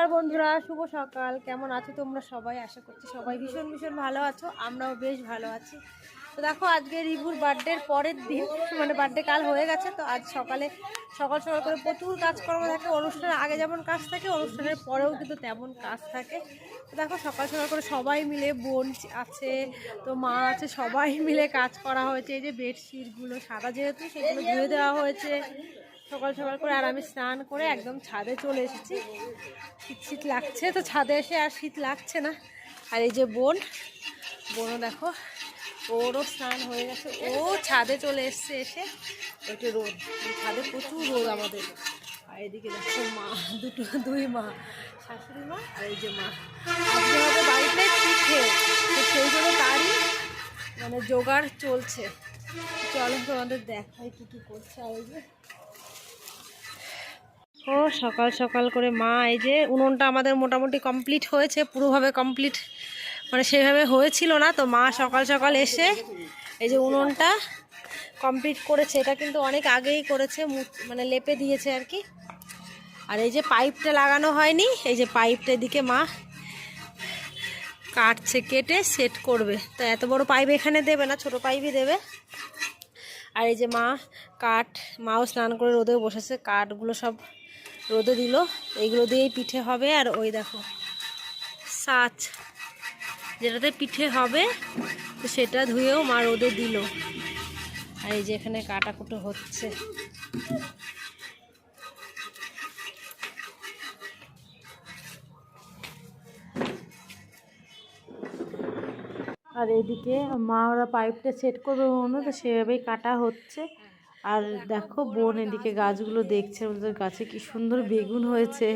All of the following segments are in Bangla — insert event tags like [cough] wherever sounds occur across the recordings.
নমস্কার বন্ধুরা, শুভ সকাল। কেমন আছো তোমরা সবাই? আশা করছি সবাই ভীষণ ভীষণ ভালো আছো, আমরাও বেশ ভালো আছি। তো দেখো, আজকে রিভুর বার্থডের পরের দিন মানে বার্থডে কাল হয়ে গেছে, তো আজ সকালে সকাল সকাল করে প্রচুর কাজকর্ম থাকে, অনুষ্ঠানের আগে যেমন কাজ থাকে, অনুষ্ঠানের পরেও কিন্তু তেমন কাজ থাকে। তো দেখো, সকাল সকাল করে সবাই মিলে বোন আছে, তো মা আছে, সবাই মিলে কাজ করা হয়েছে, এই যে বেডশিটগুলো সাদা যেহেতু, সেগুলো ধুয়ে দেওয়া হয়েছে। সকাল সকাল করে আর আমি স্নান করে একদম ছাদে চলে এসেছি। শীত শীত লাগছে তো ছাদে এসে আর শীত লাগছে না। আর এই যে বোন, বোনও দেখো, ওরও স্নান হয়ে গেছে। ও ছাদে চলে এসছে এসে একটু রোদ, ছাদে প্রচুর রোদ আমাদের। আর এদিকে দেখো মা, দুটো, দুই মা, শাশুড়ি মা আর এই যে মা। হবে বাড়িতে পিঠে, তো সেই জন্য তারই মানে জোগাড় চলছে। চলো তোমাদের দেখাই কী কী করছে আর যে ও, সকাল সকাল করে মা, এই যে উনুনটা আমাদের মোটামুটি কমপ্লিট হয়েছে, পুরোভাবে কমপ্লিট মানে সেভাবে হয়েছিল না, তো মা সকাল সকাল এসে এই যে উনুনটা কমপ্লিট করেছে। এটা কিন্তু অনেক আগেই করেছে মানে লেপে দিয়েছে আর কি। আর এই যে পাইপটা লাগানো হয়নি, এই যে পাইপটা দিকে মা কাটছে, কেটে সেট করবে। তো এত বড় পাইপ এখানে দেবে না, ছোট পাইপই দেবে। আর এই যে মা কাঠ, মাও স্নান করে রোদে বসেছে, কাঠগুলো সব রোদে দিল। এইগুলো দিয়েই পিঠে হবে। আর ওই দেখো সাচ যেটাতে পিঠে হবে, তো সেটা ধুয়েও মা রোদে দিল। আর এই যে এখানে কাটাকুটো হচ্ছে। আর এদিকে মা ওরা পাইপটা সেট করবে মনে তো সেভাবেই কাটা হচ্ছে। আর দেখো বোন এদিকে গাছগুলো দেখছে, বলছে, গাছে কি সুন্দর বেগুন হয়েছে।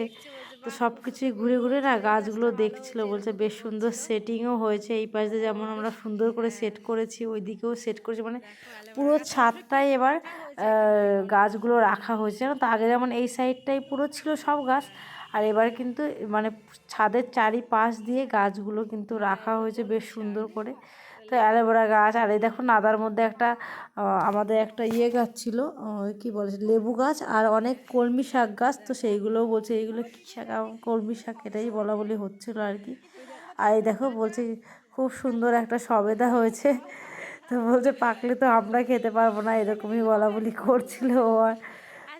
তো সব কিছুই ঘুরে ঘুরে না গাছগুলো দেখছিল, বলছে, বেশ সুন্দর সেটিংও হয়েছে। এই পাশে যেমন আমরা সুন্দর করে সেট করেছি, ওই দিকেও সেট করেছি। মানে পুরো ছাদটাই এবার গাছগুলো রাখা হয়েছে। তো, আগে যেমন এই সাইডটাই পুরো ছিল সব গাছ, আর এবার কিন্তু মানে ছাদের চারিপাশ দিয়ে গাছগুলো কিন্তু রাখা হয়েছে বেশ সুন্দর করে। তো অ্যালোভেরা গাছ, আর এই দেখো নাদার মধ্যে একটা আমাদের একটা ইয়ে গাছ ছিল কি বলে লেবু গাছ আর অনেক কলমি শাক গাছ, তো সেইগুলোও বলছে, এইগুলো কী শাক কলমি শাক এটাই বলা বলি হচ্ছিল আর কি। আর এই দেখো বলছে খুব সুন্দর একটা সবেদা হয়েছে, তো বলছে পাকলে তো আমরা খেতে পারব না, এরকমই বলা বলি করছিল ও আর।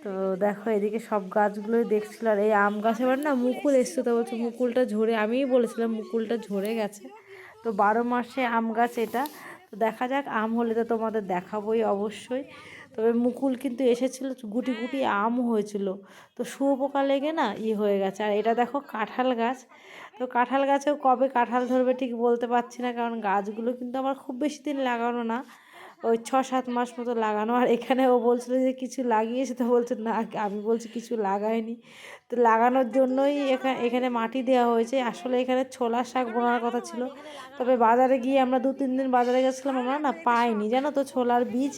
তো দেখো এদিকে সব গাছগুলোই দেখছিল, আর এই আম গাছ এবার না মুকুল এসছে, তো বলছে মুকুলটা ঝরে, আমিই বলেছিলাম মুকুলটা ঝরে গেছে। তো বারো মাসে আম গাছ এটা। তো দেখা যাক, আম হলে তো তোমাদের দেখাবই অবশ্যই। তবে মুকুল কিন্তু এসেছিল, গুটি গুটি আম হয়েছিল। তো শুয়োপোকা লেগে না ই হয়ে গেছে। আর এটা দেখো কাঁঠাল গাছ। তো কাঁঠাল গাছেও কবে কাঁঠাল ধরবে ঠিক বলতে পারছি না, কারণ গাছগুলো কিন্তু আমার খুব বেশি দিন লাগানো না। ওই ছ সাত মাস মতো লাগানো। আর এখানে ও বলছিল যে কিছু লাগিয়েছে, তো বলছে, না, আমি বলছি কিছু লাগাইনি। তো লাগানোর জন্যই এখানে এখানে মাটি দেওয়া হয়েছে। আসলে এখানে ছোলা শাক বোনার কথা ছিল। তবে বাজারে গিয়ে আমরা দু, তিন দিন বাজারে গেছিলাম, আমরা না পাইনি। জানো তো, ছোলার বীজ?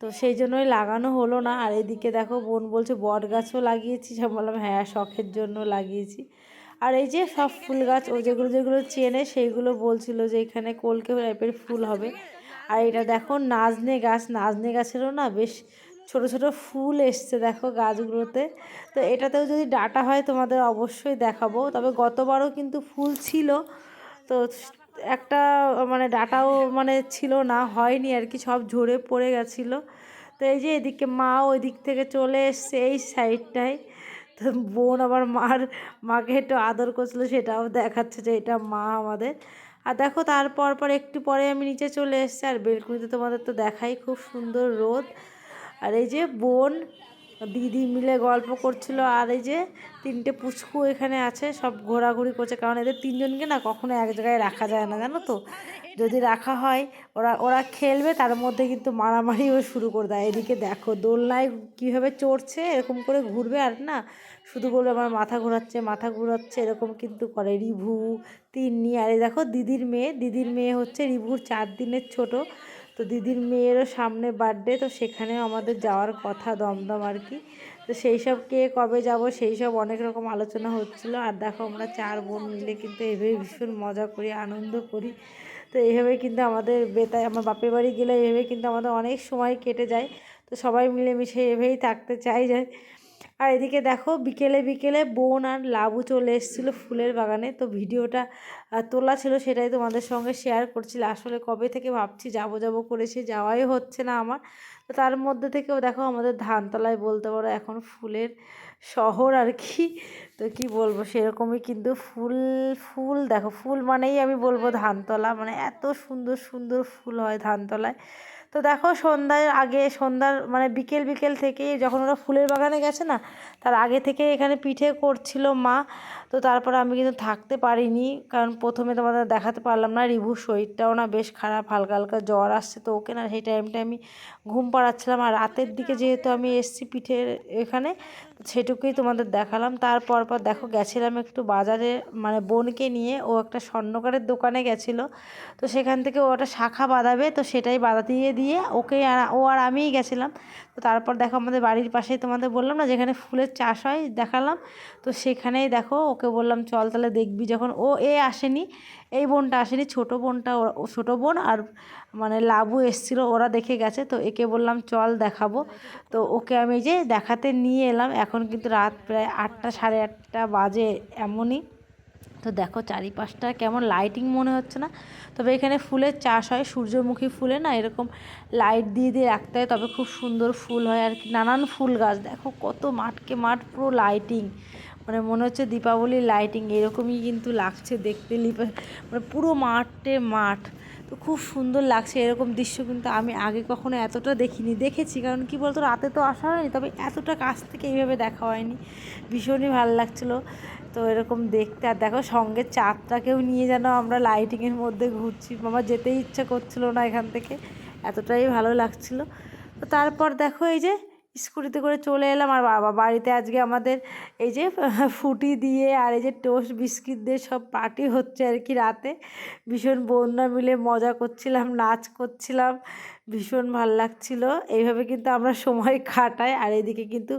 তো সেই জন্যই লাগানো হলো না। আর এদিকে দেখো, বোন বলছে, বট গাছও লাগিয়েছি। সব বললাম হ্যাঁ শখের জন্য লাগিয়েছি। আর এই যে সব ফুল গাছ, ও যেগুলো যেগুলো চেনে, সেইগুলো বলছিল যে এখানে কলকে টাইপের ফুল হবে। আর এটা দেখো নাজনে গাছ, নাজনে গাছেরও না বেশ ছোট ছোট ফুল এসছে দেখো গাছগুলোতে। তো এটাতেও যদি ডাটা হয় তোমাদের অবশ্যই দেখাবো। তবে গতবারও কিন্তু ফুল ছিল। তো একটা মানে ডাটাও মানে ছিল না, হয়নি আর কি, সব ঝরে পড়ে গেছিল। তো এই যে এদিকে মা ওই দিক থেকে চলে এসছে এই সাইডটায়। তো বোন আবার মার, মাকে একটু আদর করছিল, সেটাও দেখাচ্ছে যে এটা মা আমাদের। আর দেখো তারপর পর একটু পরে আমি নিচে চলে এসেছি, আর বেলকুনিতে তোমাদের তো দেখাই, খুব সুন্দর রোদ। আর এই যে বোন দিদি মিলে গল্প করছিল আর এই যে তিনটে পুচকু এখানে আছে, সব ঘোরাঘুরি করছে। কারণ এদের তিনজনকে না কখনো এক জায়গায় রাখা যায় না, জানো তো? যদি রাখা হয়, ওরা ওরা খেলবে, তার মধ্যে কিন্তু মারামারিও শুরু করে দেয়। এদিকে দেখো, দোলনায় কীভাবে চড়ছে, এরকম করে ঘুরবে আর না? শুধু বলবে, আমার মাথা ঘোরাচ্ছে মাথা ঘোরাচ্ছে, এরকম কিন্তু করে রিভু, তিন্নি। আর এই দেখো, দিদির মেয়ে দিদির মেয়ে হচ্ছে রিভুর চার দিনের ছোট। তো দিদির মেয়েরও সামনে বার্থডে তো সেখানেও আমাদের যাওয়ার কথা দমদম আর কি। তো সেই সব কে কবে যাব, সেই সব অনেক রকম আলোচনা হচ্ছিল। আর দেখো আমরা চার বোন মিলে কিন্তু এভাবে ভীষণ মজা করি, আনন্দ করি। তো এইভাবে কিন্তু আমাদের বেতায়, আমার বাপের বাড়ি গেলে এইভাবে কিন্তু আমাদের অনেক সময় কেটে যায়। তো সবাই মিলেমিশে এভাবেই থাকতে চাই যায় আর এদিকে দেখো বিকেলে বিকেলে বোন আর লাবু চলে এসেছিল ফুলের বাগানে। তো ভিডিওটা তোলা ছিল সেটাই তোমাদের সঙ্গে শেয়ার করছিল আসলে কবে থেকে ভাবছি যাব যাব করেছি, যাওয়াই হচ্ছে না আমার। তো তার মধ্যে থেকেও দেখো আমাদের ধানতলায় বলতে পারো এখন ফুলের শহর আর কি। তো কি বলব, সেরকমই কিন্তু ফুল ফুল দেখো, ফুল মানেই আমি বলব ধানতলা। মানে এত সুন্দর সুন্দর ফুল হয় ধানতলায়। তো দেখো সন্ধ্যার আগে, সন্ধ্যার মানে বিকেল বিকেল থেকেই যখন ওরা ফুলের বাগানে গেছে না, তার আগে থেকে এখানে পিঠে করছিল মা। তো তারপর আমি কিন্তু থাকতে পারিনি, কারণ প্রথমে তোমাদের দেখাতে পারলাম না, রিভুর শরীরটাও না বেশ খারাপ, হালকা হালকা জ্বর আসছে তো ওকে না সেই টাইমটা আমি ঘুম পাড়াচ্ছিলাম। আর রাতের দিকে যেহেতু আমি এসছি পিঠের এখানে সেটুকুই তোমাদের দেখালাম। তারপর পর দেখো গেছিলাম একটু বাজারে মানে বোনকে নিয়ে, ও একটা স্বর্ণকারের দোকানে গেছিল। তো সেখান থেকে ও একটা শাখা বাঁধাবে, তো সেটাই বাঁধা দিয়ে দিয়ে ওকে আর ও আর আমিই গেছিলাম। তো তারপর দেখো আমাদের বাড়ির পাশেই তোমাদের বললাম না, যেখানে ফুলের চাষ হয় দেখালাম। তো সেখানেই দেখো ওকে বললাম, চল তাহলে দেখবি যখন ও, এ আসেনি, এই বোনটা আসেনি, ছোটো বোনটা ও ছোটো বোন আর মানে লাবু এসছিল, ওরা দেখে গেছে। তো একে বললাম, চল দেখাবো। তো ওকে আমি যে দেখাতে নিয়ে এলাম। এখন কিন্তু রাত প্রায় আটটা, সাড়ে আটটা বাজে এমনই। তো দেখো চারিপাশটা কেমন লাইটিং মনে হচ্ছে না। তবে এখানে ফুলের চাষ হয়, সূর্যমুখী ফুলে না এরকম লাইট দিয়ে দিয়ে রাখতে হয়, তবে খুব সুন্দর ফুল হয় আর কি। নানান ফুল গাছ, দেখো কত মাঠকে মাঠ পুরো লাইটিং মানে মনে হচ্ছে দীপাবলির লাইটিং এরকমই কিন্তু লাগছে দেখতে, লিপে মানে পুরো মাঠে মাঠ। তো খুব সুন্দর লাগছে এরকম দৃশ্য, কিন্তু আমি আগে কখনো এতটা দেখিনি। দেখেছি, কারণ কি বলতো, রাতে তো আসা হয়নি, তবে এতটা কাছ থেকে এইভাবে দেখা হয়নি। ভীষণই ভালো লাগছিল তো এরকম দেখতে। আর দেখো, সঙ্গে চাঁদটাকেও নিয়ে যেন আমরা লাইটিংয়ের মধ্যে ঘুরছি। আমার যেতেই ইচ্ছা করছিল না এখান থেকে, এতটাই ভালো লাগছিল। তো তারপর দেখো এই যে স্কুটিতে করে চলে এলাম। আর বাবা, বাড়িতে আজকে আমাদের এই যে [laughs] ফুটি দিয়ে আর এই যে টোস্ট, বিস্কিট দিয়ে সব পার্টি হচ্ছে আর কি রাতে। ভীষণ বন্যা মিলে মজা করছিলাম, নাচ করছিলাম। ভীষণ ভালো লাগছিল। এইভাবে কিন্তু আমরা সময় কাটাই। আর এদিকে কিন্তু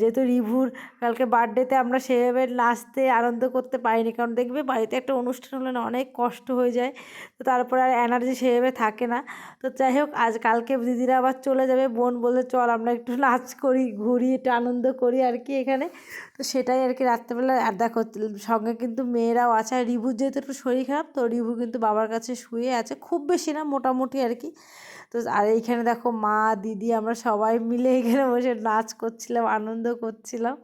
যেহেতু রিভুর কালকে বার্থডেতে আমরা সেভাবে নাচতে আনন্দ করতে পারিনি। কারণ দেখবে বাড়িতে একটা অনুষ্ঠান হলে না অনেক কষ্ট হয়ে যায়। তো তারপর আর এনার্জি সেভাবে থাকে না। তো যাই হোক, আজ কালকে দিদিরা আবার চলে যাবে। বোন বলে চল আমরা একটু নাচ করি, ঘুরি, একটু আনন্দ করি আর কি এখানে। তো সেটাই আর কি রাত্রেবেলা। আর দেখো, সঙ্গে কিন্তু মেয়েরাও আছে। আর রিভুর যেহেতু একটু শরীর খারাপ, তো রিভু কিন্তু বাবার কাছে শুয়ে আছে। খুব বেশি না, মোটামুটি আর কি। তো আর এইখানে দেখো মা, দিদি আমরা সবাই মিলে এখানে বসে নাচ করছিলাম, আনন্দ করছিলাম।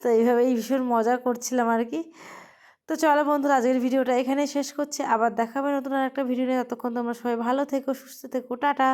তো এইভাবেই ভীষণ মজা করছিলাম আর কি। তো চলো বন্ধুরা, আজকের ভিডিওটা এখানেই শেষ করছি। আবার দেখাবে নতুন আর একটা ভিডিও নিয়ে। ততক্ষণ তোমরা সবাই ভালো থেকো, সুস্থ থেকো, টাটা।